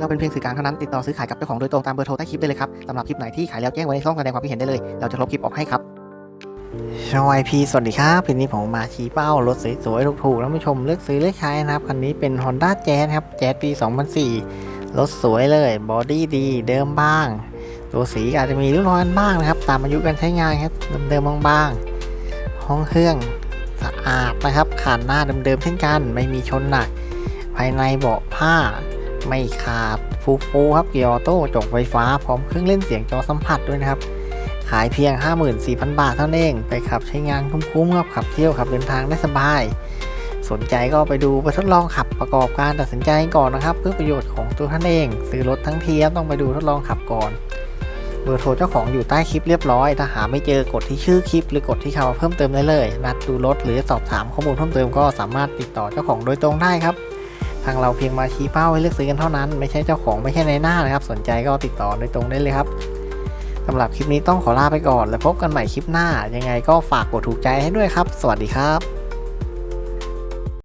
เราเป็นเพียงสื่อกลางเท่านั้นติดต่อซื้อขายกับเจ้าของโดยตรงตามเบอร์โทรใต้คลิปได้เลยครับสำหรับคลิปไหนที่ขายแล้วแจ้งไว้ในช่องแสดงความคิดเห็นได้เลย เราจะลบคลิปออกให้ครับชวายพีสวัสดีครับทีนี้ผมมาชี้เป้ารถสวยๆถูกๆแล้วผู้ชมเลือกซื้อเลือกใช้นะครับคันนี้เป็น Honda Jazz ครับ Jazz ปี 2004 รถสวยเลยบอดี้ดีเดิมบ้าง ตัวสีอาจจะมีริ้วรอยบ้างนะครับ ตามอายุการใช้งานครับเดิมๆบางๆห้องเครื่องสะอาดนะครับขานหน้าเดิมๆเช่นกัน ไม่มีชนหนัก ภายในเบาะผ้า ไม่ขาดฟูฟูครับเกียร์ออโต้จกไฟฟ้าพร้อมเครื่องเล่นเสียงจอสัมผัสด้วยนะครับ ขายเพียง 54,000 บาทเท่านั้นเองไปขับใช้งานคุ้มๆครับขับเที่ยวขับเดินทางได้สบาย สนใจก็ไปดูไปทดลองขับประกอบการตัดสินใจก่อนนะครับ เพื่อประโยชน์ของตัวท่านเอง ซื้อรถทั้งทีครับต้องไปดูทดลองขับก่อนเบอร์โทรเจ้าของอยู่ใต้คลิปเรียบร้อย ถ้าหาไม่เจอกดที่ชื่อคลิป หรือกดที่คำว่าเพิ่มเติมได้เลย นัดดูรถหรือสอบถามข้อมูลเพิ่มเติมก็สามารถติดต่อเจ้าของโดยตรงได้ครับ ทางเราเพียงมาชี้เป้าให้เลือกซื้อกันเท่านั้น ไม่ใช่เจ้าของไม่ใช่ในหน้านะครับ สนใจก็ติดต่อโดยตรงได้เลยครับสำหรับคลิปนี้ต้องขอลาไปก่อน แล้วพบกันใหม่คลิปหน้า ยังไงก็ฝากกดถูกใจให้ด้วยครับ สวัสดีครับ